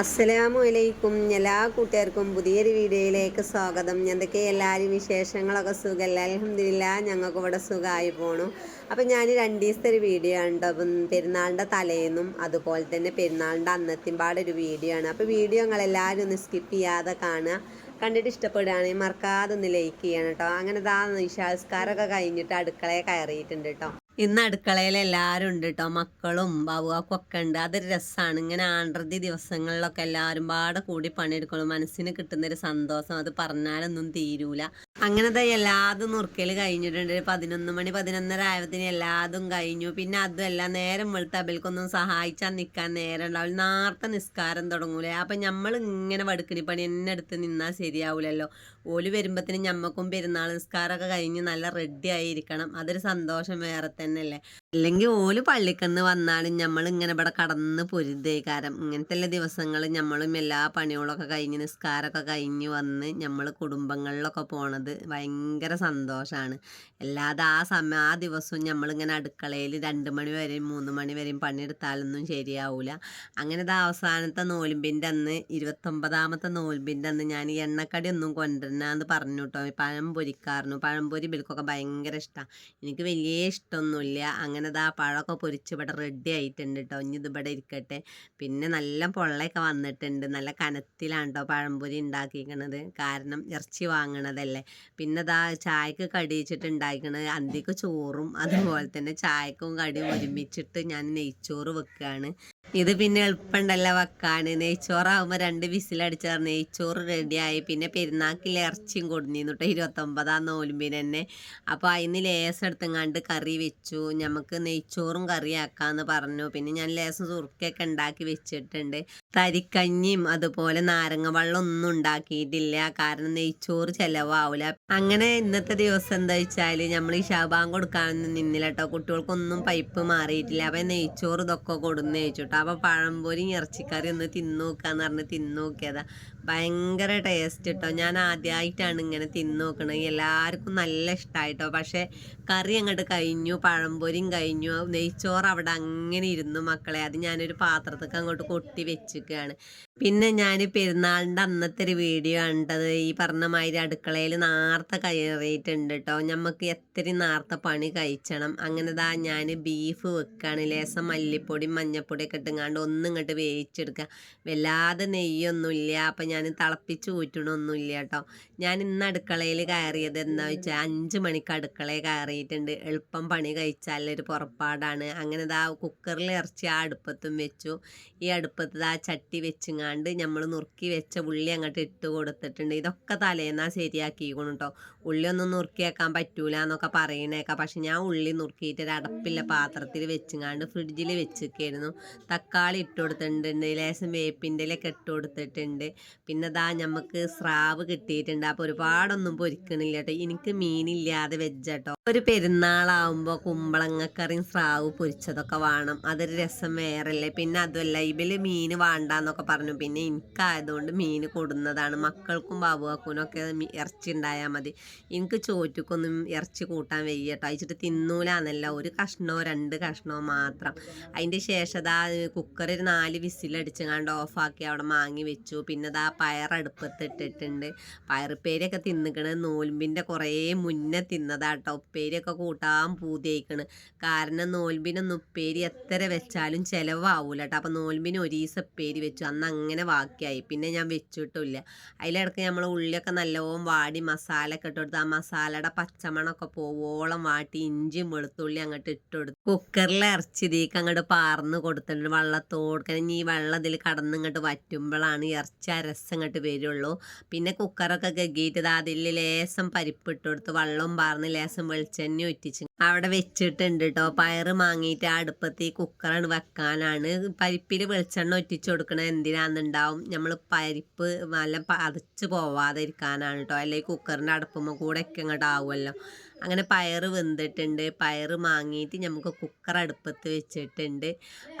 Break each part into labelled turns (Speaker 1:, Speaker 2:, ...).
Speaker 1: അസ്സലാമു അലൈക്കും എല്ലാ കൂട്ടുകാർക്കും പുതിയൊരു വീഡിയോയിലേക്ക് സ്വാഗതം. എന്തൊക്കെ എല്ലാവരും വിശേഷങ്ങളൊക്കെ സുഖമല്ല അലഹമില്ല ഞങ്ങൾക്ക് ഇവിടെ സുഖമായി പോണു. അപ്പം ഞാൻ രണ്ട് ദിവസത്തെ ഒരു വീഡിയോ ഉണ്ട്. അപ്പം പെരുന്നാളിന്റെ തലേന്നും അതുപോലെ തന്നെ പെരുന്നാളിന്റെ അന്നത്തെയും പാടൊരു വീഡിയോ ആണ്. അപ്പോൾ വീഡിയോ നിങ്ങളെല്ലാവരും ഒന്ന് സ്കിപ്പ് ചെയ്യാതെ കാണുക. കണ്ടിട്ട് ഇഷ്ടപ്പെടുകയാണെങ്കിൽ മറക്കാതെ ഒന്ന് ലൈക്ക് ചെയ്യണം കേട്ടോ അങ്ങനെ ദാ നിശാസ്കാരമൊക്കെ കഴിഞ്ഞിട്ട് അടുക്കളയെ കയറിയിട്ടുണ്ട് കേട്ടോ ഇന്ന് അടുക്കളയിൽ എല്ലാവരും ഉണ്ട് കേട്ടോ മക്കളും ബാബുവാക്കും ഒക്കെ ഉണ്ട്. അതൊരു രസമാണ് ഇങ്ങനെ ആണ്ടതി ദിവസങ്ങളിലൊക്കെ എല്ലാവരും പാടെ കൂടി പണിയെടുക്കണം. മനസ്സിന് കിട്ടുന്നൊരു സന്തോഷം. അത് പറഞ്ഞാലൊന്നും തീരൂല. അങ്ങനത്തെ എല്ലാതും നുറുക്കൽ കഴിഞ്ഞിട്ടുണ്ട്. പതിനൊന്ന് മണി പതിനൊന്നര ആയത്തിന് എല്ലാതും കഴിഞ്ഞു. പിന്നെ അതുമല്ല നേരം വെളുത്ത അബൽക്കൊന്നും സഹായിച്ചാൽ നിൽക്കാൻ നേരം ഉണ്ടാവില്ല. നേരത്തെ നിസ്കാരം തുടങ്ങൂലേ. അപ്പം നമ്മൾ ഇങ്ങനെ വടുക്കണി പണി എന്നെ അടുത്ത് നിന്നാൽ ശരിയാവൂലല്ലോ. ഓൽ വരുമ്പത്തിന് ഞമ്മക്കും പെരുന്നാൾ നിസ്കാരമൊക്കെ കഴിഞ്ഞ് നല്ല റെഡി ആയിരിക്കണം അതൊരു സന്തോഷം വേറെ തന്നെയല്ലേ. അല്ലെങ്കിൽ ഓൽ പള്ളിക്കന്ന് വന്നാലും നമ്മൾ ഇങ്ങനെ ഇവിടെ കടന്ന് പൊരുതേക്കാരം ഇങ്ങനത്തെ എല്ലാ ദിവസങ്ങൾ നമ്മളും എല്ലാ പണികളൊക്കെ കഴിഞ്ഞ് നിസ്കാരമൊക്കെ കഴിഞ്ഞ് വന്ന് നമ്മൾ കുടുംബങ്ങളിലൊക്കെ പോണത് ഭയങ്കര സന്തോഷമാണ് അല്ലാതെ ആ സമയം ആ ദിവസവും നമ്മളിങ്ങനെ അടുക്കളയിൽ രണ്ട് മണി വരെയും മൂന്ന് മണി വരെയും പണിയെടുത്താലൊന്നും ശരിയാവൂല. അങ്ങനെ ഇത് അവസാനത്തെ നോൽമ്പിന്റെ അന്ന് ഇരുപത്തൊമ്പതാമത്തെ നോൽമ്പിന്റെ അന്ന് ഞാൻ എണ്ണക്കടി ഒന്നും കൊണ്ടുവരണമെന്ന് പറഞ്ഞു കേട്ടോ പഴം പൊരിക്കാറുണ്ട് പഴംപൊരി ബിൽക്കൊക്കെ ഭയങ്കര ഇഷ്ടമാണ് എനിക്ക് വലിയ ഇഷ്ടമൊന്നുമില്ല. അങ്ങനെ ഇതാ പഴമൊക്കെ പൊരിച്ച് ഇവിടെ റെഡി ആയിട്ടുണ്ട് കേട്ടോ ഇനി ഇത് ഇവിടെ ഇരിക്കട്ടെ. പിന്നെ നല്ല പൊള്ളയൊക്കെ വന്നിട്ടുണ്ട്. നല്ല കനത്തിലാണ് കേട്ടോ പഴംപൊരി ഉണ്ടാക്കിയിരിക്കണത് കാരണം ഇറച്ചി വാങ്ങണതല്ലേ. പിന്നെ ഇതാ ചായക്ക് കടിയിച്ചിട്ട് ഉണ്ടാക്കണത്. അന്തിക്ക് ചോറും അതുപോലെ തന്നെ ചായക്കും കടിയും ഒരുമിച്ചിട്ട് ഞാൻ നെയ്ച്ചോറ് വെക്കുകയാണ് ഇത് പിന്നെ എളുപ്പമുണ്ടല്ലോ വെക്കാൻ നെയ്ച്ചോറാകുമ്പോൾ രണ്ട് വിസിലടിച്ചാൽ നെയ്ച്ചോറ് റെഡിയായി പിന്നെ പെരുന്നാക്കിൽ ഇറച്ചിയും കൊടുന്നിരുന്നു കേട്ടോ ഇരുപത്തൊമ്പതാം നോലുമ്പിന് തന്നെ. അപ്പോൾ അതിന് ലേസ് എടുത്തെങ്ങാണ്ട് കറി വെച്ചു. നമുക്ക് നെയ്ച്ചോറും കറിയാക്കാന്ന് പറഞ്ഞു. പിന്നെ ഞാൻ ലേസം സുറുക്കൊക്കെ ഉണ്ടാക്കി വെച്ചിട്ടുണ്ട്. തരിക്കഞ്ഞിയും അതുപോലെ നാരങ്ങ വെള്ളം ഒന്നും ഉണ്ടാക്കിയിട്ടില്ല. കാരണം നെയ്ച്ചോറ് ചിലവാവില്ല അങ്ങനെ ഇന്നത്തെ ദിവസം എന്താ വെച്ചാൽ നമ്മൾ ഈ ശാപാൻ കൊടുക്കാനൊന്നും നിന്നില്ല കേട്ടോ കുട്ടികൾക്കൊന്നും പൈപ്പ് മാറിയിട്ടില്ല. അപ്പം നെയ്ച്ചോറ് ഇതൊക്കെ കൊടുന്ന് കേട്ടോ അപ്പൊ പഴംപൊരി ഇറച്ചിക്കറി ഒന്ന് തിന്നു നോക്കാന്ന് പറഞ്ഞ് തിന്നു നോക്കിയതാ. ഭയങ്കര ടേസ്റ്റ് കേട്ടോ ഞാൻ ആദ്യമായിട്ടാണ് ഇങ്ങനെ തിന്നു നോക്കണത്. എല്ലാവർക്കും നല്ല ഇഷ്ടമായിട്ടോ പക്ഷേ കറി അങ്ങോട്ട് കഴിഞ്ഞു പഴംപൊരിയും കഴിഞ്ഞു. നെയ്ച്ചോറ് അവിടെ അങ്ങനെ ഇരുന്നു മക്കളെ. അത് ഞാനൊരു പാത്രത്തേക്ക് അങ്ങോട്ട് കൊട്ടി വെച്ചിരിക്കുകയാണ്. പിന്നെ ഞാൻ പെരുന്നാളിന്റെ അന്നത്തെ ഒരു വീഡിയോ കണ്ടത് ഈ പറഞ്ഞ മാതിരി അടുക്കളയിൽ നാർത്ത കയറിയിട്ടുണ്ട് കേട്ടോ നമുക്ക് എത്ര നാർത്ത പണി കഴിച്ചണം. അങ്ങനെ ദാ ഞാൻ ബീഫ് വെക്കുകയാണ് ലേസം മല്ലിപ്പൊടി മഞ്ഞപ്പൊടിയൊക്കെ ഇട്ടുങ്ങാണ്ട് ഒന്നും ഇങ്ങോട്ട് വേവിച്ചെടുക്കുക വല്ലാതെ നെയ്യൊന്നുമില്ല അപ്പം ഞാൻ തിളപ്പിച്ച് ഊറ്റണമൊന്നുമില്ല കേട്ടോ ഞാൻ ഇന്ന് അടുക്കളയിൽ കയറിയത് എന്താ വെച്ചാൽ അഞ്ച് മണിക്ക് അടുക്കളയിൽ കയറിയിട്ടുണ്ട്. എളുപ്പം പണി കഴിച്ചാലൊരു പുറപ്പാടാണ്. അങ്ങനെ കുക്കറിൽ ഇറച്ചി ആ അടുപ്പത്തും വെച്ചു. ഈ അടുപ്പത്ത് ആ ചട്ടി വെച്ചുങ്ങാണ്ട് നമ്മൾ നുറുക്കി വെച്ച ഉള്ളി അങ്ങോട്ട് ഇട്ട് കൊടുത്തിട്ടുണ്ട്. ഇതൊക്കെ തലേന്നാ ശരിയാക്കിക്കണം കേട്ടോ ഉള്ളി ഒന്നും നുറുക്കിയേക്കാൻ പറ്റൂല എന്നൊക്കെ പറയണേക്കാം. പക്ഷെ ഞാൻ ഉള്ളി നുറുക്കിയിട്ട് ഒരു അടപ്പില്ല പാത്രത്തിൽ വെച്ചുങ്ങാണ്ട് ഫ്രിഡ്ജിൽ വെച്ചിരിക്കായിരുന്നു തക്കാളി ഇട്ട് കൊടുത്തിട്ടുണ്ട്. ലേശം വേപ്പിന്റെ ഒക്കെ ഇട്ട് കൊടുത്തിട്ടുണ്ട്. പിന്നെ ദാ നമുക്ക് സ്രാവ് കിട്ടിയിട്ടുണ്ട്. അപ്പോൾ ഒരുപാടൊന്നും പൊരിക്കണില്ല കേട്ടോ എനിക്ക് മീനില്ലാതെ വെജ് ഒരു പെരുന്നാളാവുമ്പോൾ കുമ്പളങ്ങക്കറിയും സ്രാവ് പൊരിച്ചതൊക്കെ വേണം. അതൊരു രസം വേറല്ലേ. പിന്നെ അതുമല്ല ഇവൽ മീൻ വേണ്ടാന്നൊക്കെ പറഞ്ഞു. പിന്നെ എനിക്കായതുകൊണ്ട് മീൻ കൊടുന്നതാണ്. മക്കൾക്കും ബാബുവാക്കും ഒക്കെ മീ- ഇറച്ചി ഉണ്ടായാൽ മതി. എനിക്ക് ചോറ്റുക്കൊന്നും ഇറച്ചി കൂട്ടാൻ വയ്യ കേട്ടോ അയച്ചിട്ട് തിന്നൂലാന്നല്ല. ഒരു കഷ്ണോ രണ്ട് കഷ്ണോ മാത്രം. അതിന്റെ ശേഷം ദാ കുക്കർ ഒരു നാല് വിസിലടിച്ചങ്ങാണ്ട് ഓഫാക്കി അവിടെ മാങ്ങി വെച്ചു. പിന്നെ ദാ പയറടുപ്പത്തിട്ടിട്ടുണ്ട്. പയറുപ്പേരിയൊക്കെ തിന്നിക്കണ്. നോൽമ്പിന്റെ കുറേ മുന്നേ തിന്നതാട്ടോ. ഉപ്പേരിയൊക്കെ കൂട്ടാൻ പൂതിയായിക്കണ്. കാരണം നോൽമ്പിനൊന്നും ഉപ്പേരി എത്ര വെച്ചാലും ചിലവാവൂല കേട്ടോ അപ്പം നോൽമ്പിന് ഒരു ഉപ്പേരി വെച്ചു. അന്ന് അങ്ങനെ ബാക്കിയായി പിന്നെ ഞാൻ വെച്ചിട്ടില്ല. അതിലിടക്ക് നമ്മൾ ഉള്ളിയൊക്കെ നല്ലോണം വാടി മസാല ഒക്കെ ഇട്ട് കൊടുത്ത് ആ മസാലയുടെ പച്ചമണമൊക്കെ പോവോളം വാട്ടി ഇഞ്ചിയും വെളുത്തുള്ളി അങ്ങോട്ട് ഇട്ട് കൊടുത്തു കുക്കറിൽ ഇറച്ചി ഇതിലേക്ക് അങ്ങോട്ട് പാർന്ന് കൊടുത്തിട്ടുണ്ട്. വെള്ളത്തോട് ഇനി ഈ വെള്ളം ഇതിൽ കടന്ന് ഇങ്ങോട്ട് വറ്റുമ്പോഴാണ് ഇറച്ചി ആ രസം ഇങ്ങോട്ട് വരുള്ളൂ. പിന്നെ കുക്കറൊക്കെ ഗഗിയിട്ട് അതിൽ ലേസം പരിപ്പ് ഇട്ട് കൊടുത്ത് വെള്ളവും പാർന്ന് ലേസം വെളിച്ചെണ്ണ ഒറ്റിച്ച് അവിടെ വെച്ചിട്ടുണ്ട് കേട്ടോ പയറ് മാങ്ങിയിട്ട് അടുപ്പത്ത് കുക്കറാണ് വെക്കാനാണ്. പരിപ്പിൽ വെളിച്ചെണ്ണ ഒറ്റിച്ച് കൊടുക്കണത് എന്തിനാന്നുണ്ടാവും? നമ്മൾ പരിപ്പ് നല്ല പതച്ച് പോവാതെ ഇരിക്കാനാണ് കേട്ടോ അല്ലെങ്കിൽ കുക്കറിന്റെ അടുപ്പുമ്പോൾ കൂടെ ഒക്കെ ഇങ്ങോട്ട് ആവുമല്ലോ. അങ്ങനെ പയറ് വെന്തിട്ടുണ്ട്. പയറ് മാങ്ങിയിട്ട് നമുക്ക് കുക്കർ അടുപ്പത്ത് വെച്ചിട്ടുണ്ട്.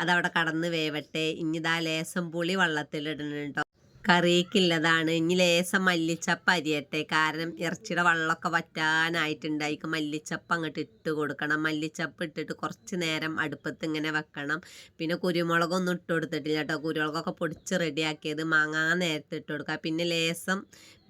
Speaker 1: അതവിടെ കടന്ന് വേവട്ടെ. ഇനി ഇതാ ലേസം പുളി വെള്ളത്തിലിടണം കേട്ടോ കറിക്കുള്ളതാണ് ഇനി ലേസം മല്ലിച്ചപ്പ് അരിയട്ടെ. കാരണം ഇറച്ചിയുടെ വെള്ളമൊക്കെ വറ്റാനായിട്ടുണ്ട് മല്ലിച്ചപ്പ് അങ്ങോട്ട് ഇട്ട് കൊടുക്കണം. മല്ലിച്ചപ്പ് ഇട്ടിട്ട് കുറച്ച് നേരം അടുപ്പത്ത് ഇങ്ങനെ വെക്കണം. പിന്നെ കുരുമുളകൊന്നും ഇട്ട് കൊടുത്തിട്ടില്ല കേട്ടോ കുരുമുളകൊക്കെ പൊടിച്ച് റെഡിയാക്കിയത് മാങ്ങാ നേരത്തെ ഇട്ട് കൊടുക്കുക. പിന്നെ ലേസം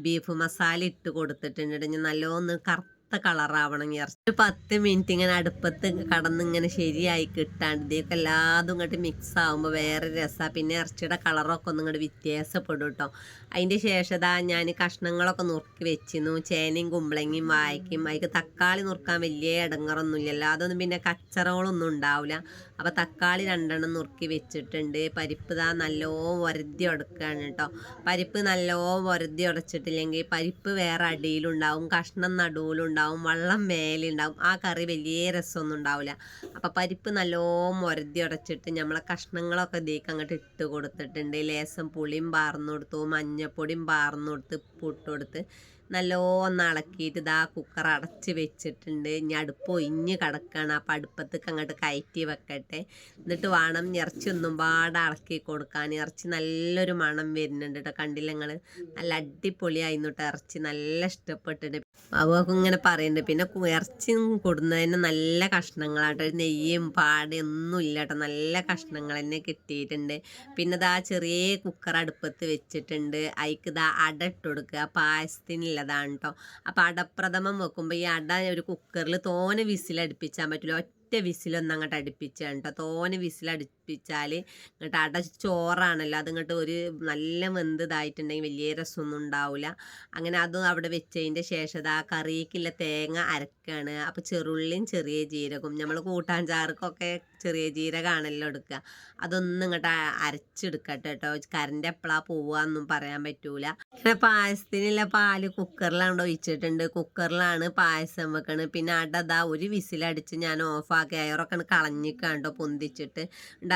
Speaker 1: ബീഫ് മസാല ഇട്ട് കൊടുത്തിട്ടുണ്ട് ഇനി നല്ലോണം കറുത്ത കളറാവണം. ഇറച്ചി പത്ത് മിനിറ്റ് ഇങ്ങനെ അടുപ്പത്ത് കടന്ന് ഇങ്ങനെ ശരിയായി കിട്ടാണ്ട് ഇതൊക്കെ എല്ലാതും ഇങ്ങോട്ട് മിക്സ് ആകുമ്പോൾ വേറെ രസമാണ് പിന്നെ ഇറച്ചിയുടെ കളറൊക്കെ ഒന്നും ഇങ്ങോട്ട് വ്യത്യാസപ്പെടും കേട്ടോ അതിന്റെ ശേഷം ഞാൻ കഷ്ണങ്ങളൊക്കെ നുറുക്കി വെച്ചിരുന്നു. ചേനയും കുമ്പളങ്ങയും വായിക്കും അതിക്ക് തക്കാളി നുറുക്കാൻ വലിയ ഇടങ്ങറൊന്നുമില്ല അതൊന്നും പിന്നെ കച്ചറകളൊന്നും ഉണ്ടാവില്ല അപ്പോൾ തക്കാളി രണ്ടെണ്ണം നുറുക്കി വെച്ചിട്ടുണ്ട്. പരിപ്പ് ഇതാ നല്ലോ വരതി ഉടക്കുകയാണ് കേട്ടോ. പരിപ്പ് നല്ലോ വരതി ഉടച്ചിട്ടില്ലെങ്കിൽ പരിപ്പ് വേറെ അടിയിലുണ്ടാവും കഷ്ണം നടുവിലുണ്ടാവും വള്ളം മേലുണ്ടാവും ആ കറി വലിയ രസമൊന്നും ഉണ്ടാവില്ല. അപ്പോൾ പരിപ്പ് നല്ലോ മുരതി ഉടച്ചിട്ട് നമ്മളെ കഷ്ണങ്ങളൊക്കെ ഇതേക്ക് അങ്ങോട്ട് ഇട്ട് കൊടുത്തിട്ടുണ്ട്. ലേസം പുളിയും പാർന്നു കൊടുത്തു മഞ്ഞപ്പൊടിയും പാർന്നു കൊടുത്ത് ഉപ്പിട്ട് കൊടുത്ത് നല്ലോണം ഇളക്കിയിട്ട് ഇതാ കുക്കർ അടച്ച് വെച്ചിട്ടുണ്ട്. ഇനി അടുപ്പ് ഒഴിഞ്ഞ് കിടക്കുകയാണ് അപ്പം അടുപ്പത്തേക്ക് അങ്ങോട്ട് കയറ്റി വെക്കട്ടെ. എന്നിട്ട് വേണം ഇറച്ചി ഒന്നും പാടെ ഇളക്കി കൊടുക്കാൻ. ഇറച്ചി നല്ലൊരു മണം വരുന്നുണ്ട് കേട്ടോ കണ്ടില്ല നിങ്ങൾ നല്ല അടിപൊളിയായിരുന്നു കേട്ടോ ഇറച്ചി. നല്ല ഇഷ്ടപ്പെട്ടിട്ട്. അവർക്ക് ഇങ്ങനെ പറയുന്നുണ്ട് പിന്നെ ഇറച്ചി കൊടുന്നതിന് നല്ല കഷ്ണങ്ങളാട്ടോ നെയ്യും പാടും ഒന്നും ഇല്ല കേട്ടോ നല്ല കഷ്ണങ്ങൾ തന്നെ കിട്ടിയിട്ടുണ്ട്. പിന്നെ ഇതാ ചെറിയ കുക്കർ അടുപ്പത്ത് വെച്ചിട്ടുണ്ട്. അതിക്ക് ഇതാ അട കൊടുക്കുക. പായസത്തിനുള്ളതാണ് കേട്ടോ അപ്പോൾ അടപ്രഥമം വെക്കുമ്പോൾ ഈ അട ഒരു കുക്കറിൽ തോനെ വിസിലടുപ്പിച്ചാൽ പറ്റില്ല ഒറ്റ വിസിലൊന്നും അങ്ങോട്ട് അടുപ്പിച്ചാണ് കേട്ടോ തോനെ വിസിലടുപ്പിച്ചാൽ ഇങ്ങോട്ട് അട ചോറാണല്ലോ അത് ഇങ്ങോട്ട് ഒരു നല്ല വെന്തതായിട്ടുണ്ടെങ്കിൽ വലിയ രസമൊന്നും ഉണ്ടാവില്ല അങ്ങനെ അതും അവിടെ വെച്ചതിന്റെ ശേഷം ആ കറിക്കുള്ള തേങ്ങ അരക്കാണ്. അപ്പോൾ ചെറുള്ളിയും ചെറിയ ജീരകവും നമ്മൾ കൂട്ടാൻ ചാർക്കൊക്കെ ചെറിയ ജീരകമാണല്ലോ എടുക്കുക. അതൊന്നും ഇങ്ങോട്ട് അരച്ചെടുക്കട്ടെ കേട്ടോ. കറണ്ട് എപ്പോഴാണ് പോവാന്നും പറയാൻ പറ്റൂല. പിന്നെ പായസത്തിനുള്ള പാൽ കുക്കറിലാണ് ഒഴിച്ചിട്ടുണ്ട്. കുക്കറിലാണ് പായസം വെക്കണത്. പിന്നെ അടതാ ഒരു വിസിലടിച്ച് ഞാൻ ഓഫാക്കി. അയറൊക്കെ കളഞ്ഞിക്കാണ്ടോ പൊന്തിച്ചിട്ട്.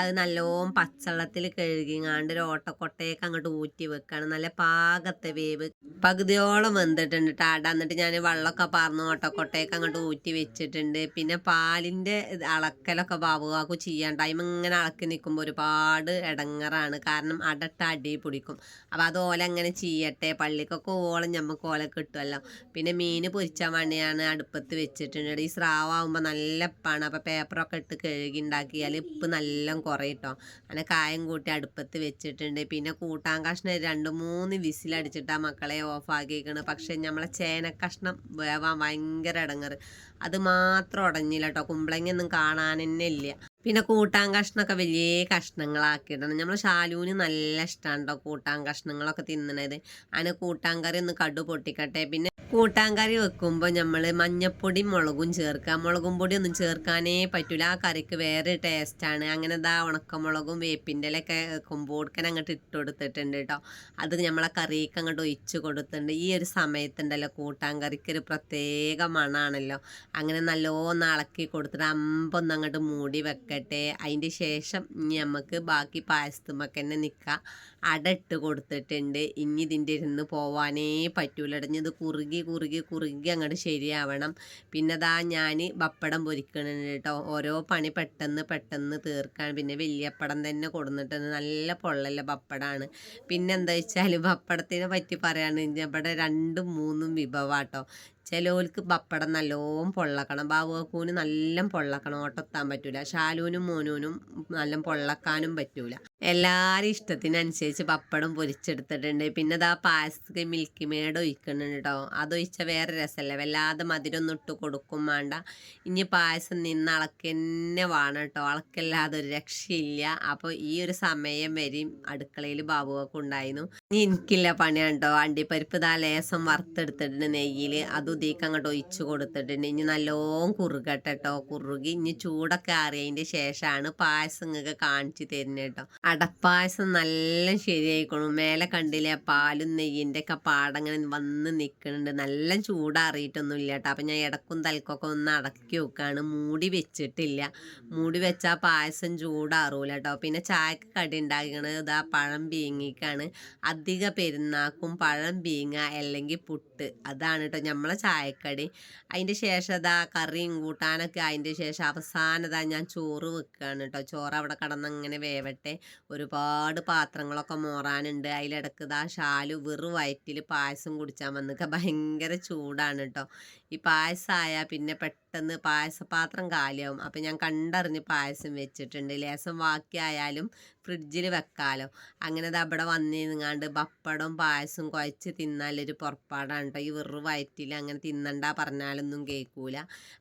Speaker 1: അത് നല്ലോണം പച്ചവെള്ളത്തിൽ കഴുകിങ്ങാണ്ട് ഒരു ഓട്ടക്കൊട്ടയൊക്കെ അങ്ങോട്ട് ഊറ്റി വെക്കുകയാണ് നല്ല പാകത്തെ വേവ്. പകുതിയോളം വെന്തിട്ടുണ്ട് ട്ടോ. എന്നിട്ട് ഞാൻ വെള്ളമൊക്കെ പാർന്ന് ഓട്ടക്കൊട്ടയൊക്കെ അങ്ങോട്ട് ഊറ്റി വെച്ചിട്ടുണ്ട്. പിന്നെ പാലിന്റെ അളക്കലൊക്കെ ബാബുവാക്കു ചെയ്യാൻ ടൈം ഇങ്ങനെ അളക്കി നിൽക്കുമ്പോൾ ഒരുപാട് ഇടങ്ങറാണ് കാരണം അടട്ട അടി പിടിക്കും. അപ്പോൾ അത് ഓല അങ്ങനെ ചെയ്യട്ടെ. പള്ളിക്കൊക്കെ ഓളം ഞമ്മക്ക് ഓല കിട്ടുമല്ലോ പിന്നെ മീൻ പൊരിച്ചാൻ വേണ്ടിയാണ് അടുപ്പത്ത് വെച്ചിട്ടുണ്ട്. ഈ സ്രാവാകുമ്പോൾ നല്ല ഉപ്പാണ് അപ്പോൾ പേപ്പറൊക്കെ ഇട്ട് കഴുകി ഉണ്ടാക്കിയാൽ ഇപ്പം നല്ല കുറയിട്ടോ അങ്ങനെ കായം കൂട്ടി അടുപ്പത്ത് വെച്ചിട്ടുണ്ട്. പിന്നെ കൂട്ടാൻ കഷ്ണം രണ്ട് മൂന്ന് വിസിലടിച്ചിട്ടാ മക്കളെ ഓഫാക്കിയിരിക്കണ് പക്ഷേ നമ്മളെ ചേന കഷ്ണം വേവാൻ ഭയങ്കര ഇടങ്ങറ് അത് മാത്രം ഉടഞ്ഞില്ല കേട്ടോ കുമ്പളങ്ങയൊന്നും കാണാൻ തന്നെ ഇല്ല പിന്നെ കൂട്ടാൻ കഷ്ണമൊക്കെ വലിയ കഷ്ണങ്ങളാക്കിയിടണം നമ്മൾ ശാലുവിന് നല്ല ഇഷ്ടമാണ് കേട്ടോ കൂട്ടാൻ കഷ്ണങ്ങളൊക്കെ തിന്നണത്. അതിന് കൂട്ടാൻ കറി ഒന്ന് കടു പൊട്ടിക്കട്ടെ. പിന്നെ കൂട്ടാൻ കറി വെക്കുമ്പോൾ നമ്മൾ മഞ്ഞപ്പൊടി മുളകും ചേർക്കുക. മുളകും പൊടി ഒന്നും ചേർക്കാനേ പറ്റില്ല ആ കറിക്ക് വേറെ ടേസ്റ്റാണ്. അങ്ങനെ ദാ ഉണക്കമുളകും വേപ്പിന്റെ ഇലയൊക്കെ കൊമ്പോടുക്കാൻ അങ്ങോട്ട് ഇട്ട് കൊടുത്തിട്ടുണ്ട് കേട്ടോ അത് നമ്മളെ കറിക്ക് അങ്ങോട്ട് ഒഴിച്ച് കൊടുത്തിട്ടുണ്ട്. ഈ ഒരു സമയത്തുണ്ടല്ലോ കൂട്ടാൻ കറിക്ക് ഒരു പ്രത്യേക മണാണല്ലോ. അങ്ങനെ നല്ലോണം ഇളക്കി കൊടുത്തിട്ട് അമ്പൊന്ന് അങ്ങോട്ട് മൂടി വെക്കട്ടെ. അതിന്റെ ശേഷം നമുക്ക് ബാക്കി പായസത്തുമൊക്കെ തന്നെ നിൽക്കാം ഇട്ട് കൊടുത്തിട്ടുണ്ട്. ഇനി ഇതിന്റെ ഇരുന്ന് പോവാനേ പറ്റൂല. ഇടഞ്ഞത് കുറുകി കുറുകി കുറുകി അങ്ങോട്ട് ശരിയാവണം. പിന്നെ അതാ ഞാൻ പപ്പടം പൊരിക്കണുണ്ട് കേട്ടോ ഓരോ പണി പെട്ടെന്ന് പെട്ടെന്ന് തീർക്കാൻ. പിന്നെ വലിയപ്പടം തന്നെ കൊടുത്തിട്ടുണ്ട് നല്ല പൊള്ളല്ല പപ്പടമാണ് പിന്നെ എന്താ വെച്ചാൽ പപ്പടത്തിനെ പറ്റി പറയുകയാണെങ്കിൽ ഇവിടെ രണ്ടും മൂന്നും വിഭവാട്ടോ ചിലവർക്ക് പപ്പടം നല്ലോം പൊള്ളക്കണം. ബാബുക്കൂന് നല്ല പൊള്ളക്കണം. ഓട്ടെത്താൻ പറ്റൂല. ഷാലൂനും മോനൂനും നല്ല പൊള്ളക്കാനും പറ്റൂല. എല്ലാവരും ഇഷ്ടത്തിനനുസരിച്ച് പപ്പടം പൊരിച്ചെടുത്തിട്ടുണ്ട്. പിന്നെ അതാ പായസത്തിൽ മിൽക്കി മേഡ് ഒഴിക്കുന്നുണ്ട് കേട്ടോ അതൊഴിച്ചാൽ വേറെ രസമല്ല വല്ലാതെ മധുരമൊന്നും ഇട്ട് കൊടുക്കും വേണ്ട ഇനി പായസം നിന്ന് അളക്ക് തന്നെ വേണം കേട്ടോ അളക്കല്ലാതെ ഒരു രക്ഷയില്ല. അപ്പോൾ ഈ ഒരു സമയം വരെയും അടുക്കളയിൽ ബാബുവൊക്കെ ഉണ്ടായിരുന്നു. ഇനി എനിക്കില്ല പണിയാണ് കേട്ടോ അണ്ടിപ്പരിപ്പ് ഇതാ ലേസം വറുത്തെടുത്തിട്ടുണ്ട് നെയ്യിൽ അത് ഇതിലേക്ക് അങ്ങോട്ട് ഒഴിച്ച് കൊടുത്തിട്ടുണ്ട്. ഇനി നല്ലോണം കുറുകട്ടെ കേട്ടോ കുറുകി ഇനി ചൂടൊക്കെ അറിയതിന്റെ ശേഷമാണ് പായസം നിങ്ങൾക്ക് കാണിച്ചു തരുന്നത് കേട്ടോ അടപ്പായസം നല്ല ശരിയായിക്കോളും മേലെ കണ്ടില്ലേ പാലും നെയ്യിന്റെ ഒക്കെ പാടങ്ങനെ വന്ന് നിൽക്കുന്നുണ്ട് നല്ല ചൂടാറിയിട്ടൊന്നും ഇല്ല കേട്ടോ അപ്പം ഞാൻ ഇടക്കും തലക്കൊക്കെ ഒന്ന് അടക്കി വെക്കുകയാണ് മൂടി വെച്ചിട്ടില്ല. മൂടി വെച്ചാൽ പായസം ചൂടാറൂല കേട്ടോ പിന്നെ ചായക്ക് കടി ഉണ്ടാക്കണത് ഇതാ പഴം പീങ്ങിക്കാണ്. അധിക പെരുന്നാക്കും പഴം പീങ്ങ അല്ലെങ്കിൽ പുട്ട്. അതാണ് കേട്ടോ നമ്മളെ ചായക്കടി. അതിന്റെ ശേഷം ഇതാ കറിയും കൂട്ടാനൊക്കെ അതിന്റെ ശേഷം അവസാനതാ ഞാൻ ചോറ് വെക്കുകയാണ് കേട്ടോ ചോറ് അവിടെ കടന്നങ്ങനെ വേവട്ടെ. ഒരുപാട് പാത്രങ്ങളൊക്കെ മോറാനുണ്ട്. അതിലിടക്ക് ഇതാ ഷാലു വെറു വയറ്റിൽ പായസം കുടിച്ചാൽ വന്നിക്ക ഭയങ്കര ചൂടാണ് കേട്ടോ ഈ പായസമായാൽ പിന്നെ പെട്ടെന്ന് പായസപാത്രം കാലിയാവും. അപ്പം ഞാൻ കണ്ടറിഞ്ഞ് പായസം വെച്ചിട്ടുണ്ട്. ലേസം ബാക്കിയായാലും ഫ്രിഡ്ജിൽ വെക്കാലോ. അങ്ങനെ അത് അവിടെ വന്നിരുന്നാണ്ട് പപ്പടവും പായസം കുഴച്ച് തിന്നാലൊരു പുറപ്പാടാണ് കേട്ടോ ഈ വെറു വയറ്റിൽ അങ്ങനെ തിന്നണ്ട പറഞ്ഞാലൊന്നും കേൾക്കൂല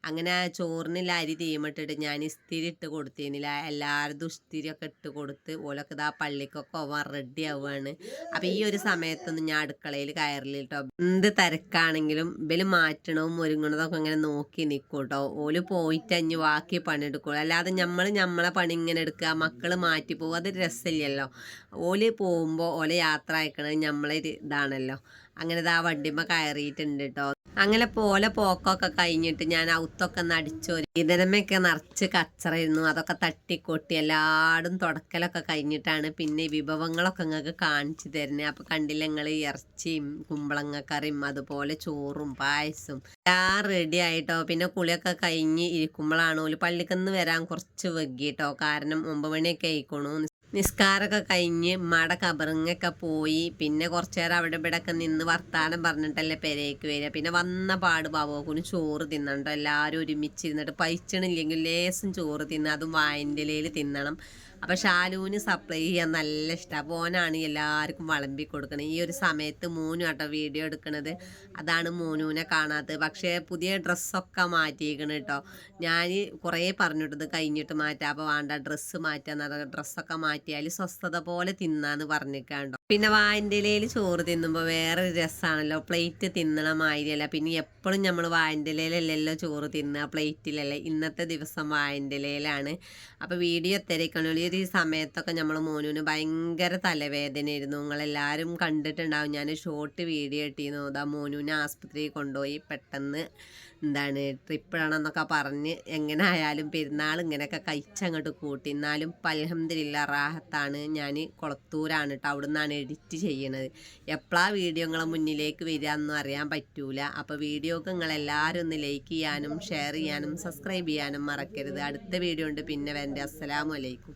Speaker 1: അങ്ങനെ ചോറിന് അരി തീമിട്ടിട്ട് ഞാൻ ഇസ്തിരി ഇട്ട് കൊടുത്തിരുന്നില്ല. എല്ലാവരും ഇസ്തിരിയൊക്കെ ഇട്ട് കൊടുത്ത് ഓലൊക്കെ ഇതാ പള്ളിക്കൊക്കെ പോവാൻ റെഡി ആവുകയാണ്. അപ്പം ഈ ഒരു സമയത്തൊന്നും ഞാൻ അടുക്കളയിൽ കയറില്ല കേട്ടോ എന്ത് തിരക്കാണെങ്കിലും ഇവൽ മാറ്റണവും ഒരുങ്ങണതൊക്കെ ഇങ്ങനെ നോക്കി നിൽക്കും കേട്ടോ ഓൽ പോയിട്ട് അഞ്ഞ് ബാക്കി പണിയെടുക്കുള്ളൂ. അല്ലാതെ നമ്മൾ നമ്മളെ പണി ഇങ്ങനെ എടുക്കുക മക്കൾ മാറ്റി പോകും അത് രസമില്ലല്ലോ. ഓൽ പോകുമ്പോൾ ഓലെ യാത്ര അയക്കണത് നമ്മളെ ഇതാണല്ലോ. അങ്ങനെ ഇതാ വണ്ടിമ്മ കയറിയിട്ടുണ്ട് കേട്ടോ അങ്ങനെ പോലെ പോക്കൊക്കെ കഴിഞ്ഞിട്ട് ഞാൻ ഔത്തൊക്കെ ഒന്ന് അടിച്ചോരി ഇതിനമൊക്കെ നിറച്ച് കച്ചറായിരുന്നു. അതൊക്കെ തട്ടിക്കൊട്ടി എല്ലാടും തുടക്കലൊക്കെ കഴിഞ്ഞിട്ടാണ് പിന്നെ വിഭവങ്ങളൊക്കെ നിങ്ങൾക്ക് കാണിച്ചു തരുന്നത് അപ്പൊ കണ്ടില്ല നിങ്ങൾ ഇറച്ചിയും കുമ്പളങ്ങക്കറിയും അതുപോലെ ചോറും പായസം എല്ലാം റെഡി ആയിട്ടോ. പിന്നെ കുളിയൊക്കെ കഴിഞ്ഞ് ഇരിക്കുമ്പോഴാണ് പള്ളിക്കന്ന് വരാൻ കുറച്ച് വൈകിട്ടോ. കാരണം ഒമ്പത് മണിയൊക്കെ ആയിക്കണു. നിസ്കാരമൊക്കെ കഴിഞ്ഞ് മട കബറിങ്ങൊക്കെ പോയി. പിന്നെ കുറച്ചു നേരം അവിടെ ഇവിടെ ഒക്കെ നിന്ന് വർത്താനം പറഞ്ഞിട്ടല്ലേ പെരേക്ക് വരിക. പിന്നെ വന്ന പാട് ബാബോക്കുന് ചോറ് തിന്നണ്ടോ എല്ലാവരും ഒരുമിച്ചിരുന്നിട്ട് പൈച്ചണില്ലെങ്കിൽ ലേസം ചോറ് തിന്ന അതും വായന്റെ ഇലയിൽ തിന്നണം. അപ്പോൾ ഷാലൂന് സപ്ലൈ ചെയ്യാൻ നല്ല ഇഷ്ടമാണ് ഓനാണ് എല്ലാവർക്കും വിളമ്പി കൊടുക്കുന്നത് ഈ ഒരു സമയത്ത് മൂനു കേട്ടോ വീഡിയോ എടുക്കുന്നത് അതാണ് മൂനുവിനെ കാണാത്തത്. പക്ഷേ പുതിയ ഡ്രസ്സൊക്കെ മാറ്റിയിരിക്കണം കേട്ടോ ഞാൻ കുറേ പറഞ്ഞിട്ടത് കഴിഞ്ഞിട്ട് മാറ്റാം. അപ്പോൾ വേണ്ട ഡ്രസ്സ് മാറ്റാന്ന്. ഡ്രസ്സൊക്കെ മാറ്റിയാൽ സ്വസ്ഥത പോലെ തിന്നാന്ന് പറഞ്ഞിക്കാണ്ടോ പിന്നെ വായന്റെലയിൽ ചോറ് തിന്നുമ്പോൾ വേറെ രസമാണല്ലോ പ്ലേറ്റ് തിന്നണ മാതിരിയല്ല. പിന്നെ എപ്പോഴും നമ്മൾ വായന്റെ ചോറ് തിന്നുക പ്ലേറ്റിലല്ലേ. ഇന്നത്തെ ദിവസം വായന്റെലയിലാണ് അപ്പോൾ വീഡിയോ തിരക്കണുള്ളൂ ഈ സമയത്തൊക്കെ നമ്മൾ മോനുവിന് ഭയങ്കര തലവേദനയായിരുന്നു. നിങ്ങളെല്ലാവരും കണ്ടിട്ടുണ്ടാവും. ഞാൻ ഷോർട്ട് വീഡിയോ ഇട്ടിരുന്നു അതാ മോനുവിനെ ആസ്പത്രിയിൽ കൊണ്ടുപോയി പെട്ടെന്ന് എന്താണ് ട്രിപ്പിടണമെന്നൊക്കെ പറഞ്ഞ് എങ്ങനെ ആയാലും പെരുന്നാൾ ഇങ്ങനെയൊക്കെ കഴിച്ചങ്ങോട്ട് കൂട്ടി. എന്നാലും പലഹമ്മദില്ല റാഹത്താണ്. ഞാൻ കുളത്തൂരാണ് കേട്ടോ അവിടെ നിന്നാണ് എഡിറ്റ് ചെയ്യണത്. എപ്പോഴാ വീഡിയോ നിങ്ങളെ മുന്നിലേക്ക് വരിക എന്നും അറിയാൻ പറ്റൂല. അപ്പോൾ വീഡിയോക്ക് നിങ്ങളെല്ലാവരും ഒന്ന് ലൈക്ക് ചെയ്യാനും ഷെയർ ചെയ്യാനും സബ്സ്ക്രൈബ് ചെയ്യാനും മറക്കരുത്. അടുത്ത വീഡിയോ ഉണ്ട്. പിന്നെ വേണ്ട അസ്സലാമു അലൈക്കും.